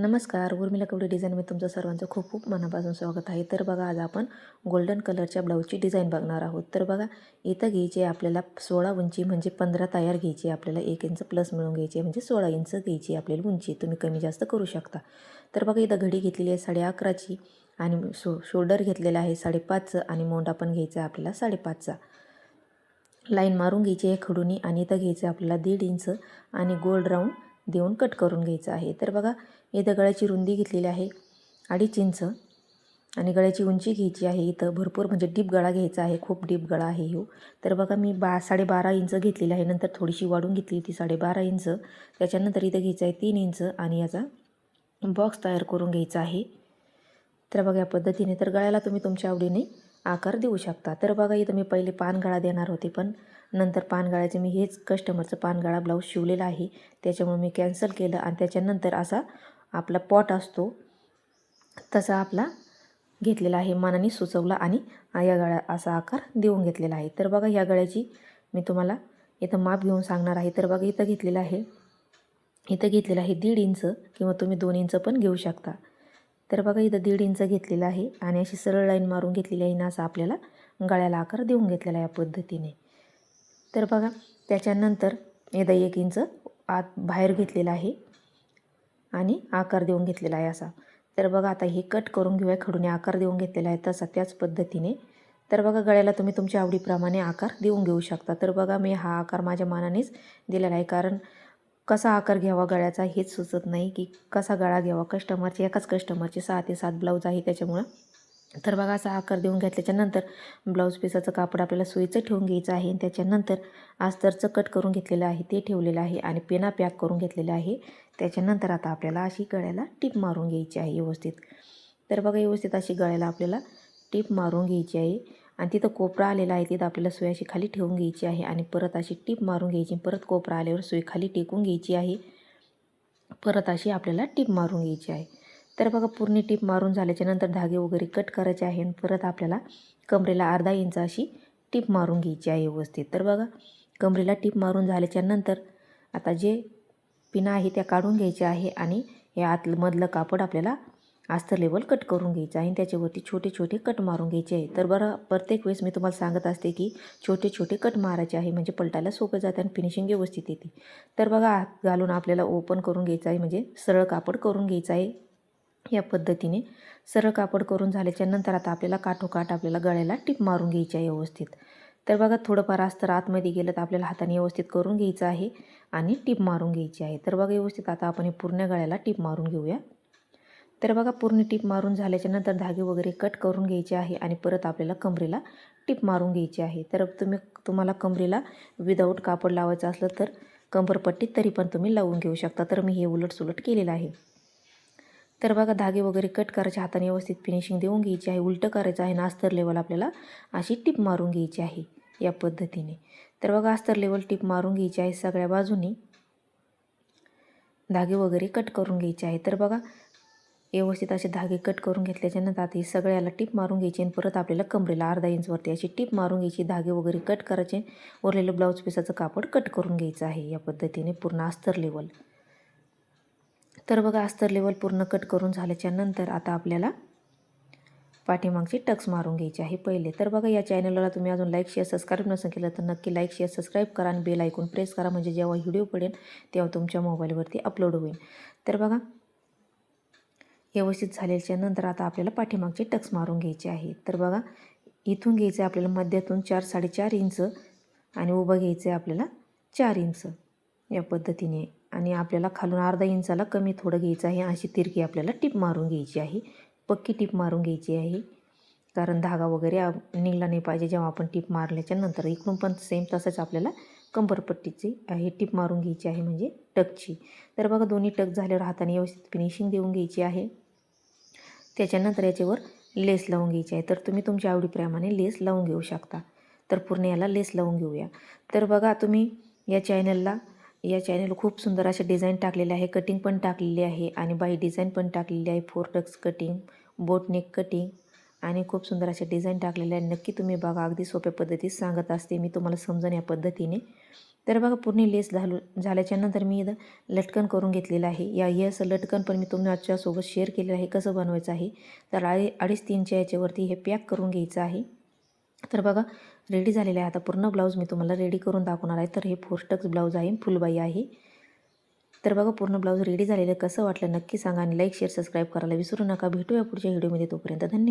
नमस्कार उर्मिला कपडे डिझाईनमध्ये तुमचं सर्वांचं खूप खूप मनापासून स्वागत आहे. तर बघा आज आपण गोल्डन कलरच्या ब्लाऊजची डिझाईन बघणार आहोत. तर बघा इथं घ्यायची आहे आपल्याला सोळा उंची म्हणजे पंधरा तयार घ्यायची आहे आपल्याला. एक इंच प्लस मिळून घ्यायची आहे म्हणजे सोळा इंच घ्यायची आहे आपल्याला उंची. तुम्ही कमी जास्त करू शकता. तर बघा इथं घडी घेतलेली आहे साडे अकराची आणि शो शोल्डर घेतलेला आहे साडेपाचचं आणि मोंडा पण घ्यायचा आहे आपल्याला साडेपाचचा. लाईन मारून घ्यायची आहे खडूनी आणि इथं घ्यायचं आहे आपल्याला दीड इंच आणि गोल्ड राऊंड देऊन कट करून घ्यायचं आहे. तर बघा इथं गळ्याची रुंदी घेतलेली आहे अडीच इंच आणि गळ्याची उंची घ्यायची आहे इथं भरपूर म्हणजे डीप गळा घ्यायचा आहे खूप डीप गळा आहे हो तर बघा मी बा साडेबारा इंच घेतलेली आहे. नंतर थोडीशी वाढून घेतली ती साडेबारा इंच. त्याच्यानंतर इथं घ्यायचं आहे तीन इंच आणि याचा बॉक्स तयार करून घ्यायचा आहे. तर बघा या पद्धतीने. तर गळ्याला तुम्ही तुमच्या आवडीने आकार देऊ शकता. तर बघा इथं मी पहिले पानगळा देणार होते पण नंतर पानगळ्याचे मी हेच कस्टमरचं पानगळा ब्लाऊज शिवलेला आहे. त्याच्यामुळे मी कॅन्सल केलं आणि त्याच्यानंतर असा आपला पॉट असतो तसा आपला घेतलेला आहे. मनाने सुचवला आणि या गळ्या असा आकार देऊन घेतलेला आहे. तर बघा या गळ्याची मी तुम्हाला इथं माप घेऊन सांगणार आहे. तर बघा इथं घेतलेलं आहे इथं घेतलेलं आहे दीड इंच किंवा तुम्ही दोन इंच पण घेऊ शकता. तर बघा इथं दीड इंच घेतलेलं आहे आणि अशी सरळ लाईन मारून घेतलेली आहे ना असं आपल्याला गळ्याला आकार देऊन घेतलेला आहे या पद्धतीने. तर बघा त्याच्यानंतर एकदा एक इंच आत बाहेर घेतलेला आहे आणि आकार देऊन घेतलेला आहे असा. तर बघा आता हे कट करून घेऊया खडूने आकार देऊन घेतलेला आहे तसा त्याच पद्धतीने. तर बघा गळ्याला तुम्ही तुमच्या आवडीप्रमाणे आकार देऊन घेऊ शकता. तर बघा मी हा आकार माझ्या मानानेच दिलेला आहे कारण कसा आकार घ्यावा गळ्याचा हेच सुचत नाही की कसा गळा घ्यावा. कस्टमरचे एकाच कस्टमरचे सहा ते सात ब्लाऊज आहे त्याच्यामुळं. तर बघा असा आकार देऊन घेतल्याच्यानंतर ब्लाऊज पिसाचं कापड आपल्याला सुईचं ठेवून घ्यायचं आहे. आणि त्याच्यानंतर आस्तरचं कट करून घेतलेलं आहे ते ठेवलेलं आहे आणि पेना पॅक करून घेतलेलं आहे. त्याच्यानंतर आता आपल्याला अशी गळ्याला टीप मारून घ्यायची आहे व्यवस्थित. तर बघा व्यवस्थित अशी गळ्याला आपल्याला टीप मारून घ्यायची आहे. आणि तिथं कोपरा आलेला आहे. तिथं आपल्याला सुई अशी खाली ठेवून घ्यायची आहे आणि परत अशी टीप मारून घ्यायची परत कोपरा आल्यावर सुई खाली टेकून घ्यायची आहे. परत अशी आपल्याला टीप मारून घ्यायची आहे. तर बघा पूर्ण टीप मारून झाल्याच्यानंतर धागे वगैरे कट करायचे आहे आणि परत आपल्याला कमरेला अर्धा इंच अशी टीप मारून घ्यायची आहे व्यवस्थित. तर बघा कमरेला टीप मारून झाल्याच्यानंतर आता जे पिना आहे त्या काढून घ्यायच्या आहे आणि या आतमधलं कापड आपल्याला अस्तर लेवल कट करून घ्यायचं आहे आणि त्याच्यावरती छोटे छोटे कट मारून घ्यायचे आहे. तर बरं प्रत्येक वेळेस मी तुम्हाला सांगत असते की छोटे छोटे कट मारायचे आहे म्हणजे पलटायला सोपं जातं आणि फिनिशिंग व्यवस्थित येते. तर बघा हात घालून आपल्याला ओपन करून घ्यायचं आहे म्हणजे सरळ कापड करून घ्यायचं आहे या पद्धतीने. सरळ कापड करून झाल्याच्यानंतर आता आपल्याला काठोकाठ आपल्याला गळ्याला टिप मारून घ्यायची आहे व्यवस्थित. तर बघा थोडंफार अस्तर आतमध्ये गेलं तर आपल्याला हाताने व्यवस्थित करून घ्यायचं आहे आणि टिप मारून घ्यायची आहे. तर बघा व्यवस्थित आता आपण हे पूर्ण गळ्याला टिप मारून घेऊया. तर बघा पूर्ण टीप मारून झाल्याच्यानंतर धागे वगैरे कट करून घ्यायचे आहे आणि परत आपल्याला कमरेला टीप मारून घ्यायची आहे. तर तुम्ही तुम्हाला कमरेला विदाऊट कापड लावायचं असलं तर कंबरपट्टीत तरी पण तुम्ही लावून घेऊ शकता. तर मी हे उलट सुलट केलेलं आहे. तर बघा धागे वगैरे कट करायचे हाताने व्यवस्थित फिनिशिंग देऊन घ्यायची आहे. उलटं करायचं आहे ना अस्तर लेवल आपल्याला अशी टीप मारून घ्यायची आहे या पद्धतीने. तर बघा अस्तर लेवल टीप मारून घ्यायची आहे सगळ्या बाजूनी. धागे वगैरे कट करून घ्यायचे आहे. तर बघा व्यवस्थित असे धागे कट करून घेतल्याच्यानंतर आता ही सगळ्याला टीप मारून घ्यायची आणि परत आपल्याला कमरेला अर्धा इंचवरती अशी टीप मारून घ्यायची. धागे वगैरे कट करायचे. उरलेलं ब्लाऊज पिसाचं कापड कट करून घ्यायचं आहे. या पद्धतीने पूर्ण अस्तर लेवल तर बघा अस्तर लेवल पूर्ण कट करून झाल्याच्यानंतर आता आपल्याला पाठीमागची टक्स मारून घ्यायची आहे पहिले. तर बघा या चॅनलला तुम्ही अजून लाईक शेअर सबस्क्राईब नसेल केलं तर नक्की लाईक शेअर सबस्क्राईब करा आणि बेल ऐकून प्रेस करा. म्हणजे जेव्हा व्हिडिओ पडेल तेव्हा तुमच्या मोबाईलवरती अपलोड होईल. तर बघा व्यवस्थित झाल्याच्यानंतर आता आपल्याला पाठीमागचे टक्स मारून घ्यायचे आहे. तर बघा इथून घ्यायचं आहे आपल्याला मध्यातून चार साडेचार इंच आणि उभं घ्यायचं आहे आपल्याला चार इंच या पद्धतीने. आणि आपल्याला खालून अर्धा इंचाला कमी थोडं घ्यायचं आहे. अशी तिरकी आपल्याला टीप मारून घ्यायची आहे. पक्की टीप मारून घ्यायची आहे. कारण धागा वगैरे निघला नाही पाहिजे जेव्हा आपण टीप मारल्याच्या नंतर. इकडून पण सेम तसंच आपल्याला कंबरपट्टीची आहे टीप मारून घ्यायची आहे म्हणजे टकची. तर बघा दोन्ही टक झाल्यावर हाताने व्यवस्थित फिनिशिंग देऊन घ्यायची आहे. त्याच्यानंतर याच्यावर लेस लावून घ्यायची आहे. तर तुम्ही तुमच्या आवडीप्रमाणे लेस लावून घेऊ शकता. तर पूर्ण याला लेस लावून घेऊया. तर बघा तुम्ही या चॅनलला या चॅनल खूप सुंदर असे डिझाईन टाकलेले आहे. कटिंग पण टाकलेली आहे आणि बाई डिझाईन पण टाकलेली आहे. Four tucks cutting boatneck cutting आणि खूप सुंदर असे डिझाईन टाकलेले आहे. नक्की तुम्ही बघा. अगदी सोप्या पद्धतीत सांगत असते. मी तुम्हाला समजून या पद्धतीने तर बघा पूर्ण लेस झालो झाल्याच्यानंतर मी इथं लटकन करून घेतलेलं आहे. या हे असं लटकन पण मी तुमच्यासोबत शेअर केलेलं आहे कसं बनवायचं आहे. तर अडे अडीच तीनच्या याच्यावरती हे पॅक करून घ्यायचं आहे. तर बघा रेडी झालेलं आहे. आता पूर्ण ब्लाऊज मी तुम्हाला रेडी करून दाखवणार आहे. तर हे फोस्टक्स ब्लाऊज आहे फुलबाई आहे. तर बघा पूर्ण ब्लाऊज रेडी झालेलं कसं वाटलं नक्की सांगा आणि लाईक शेअर सबस्क्राईब करायला विसरू नका. भेटूया पुढच्या व्हिडिओमध्ये तोपर्यंत. धन्यवाद.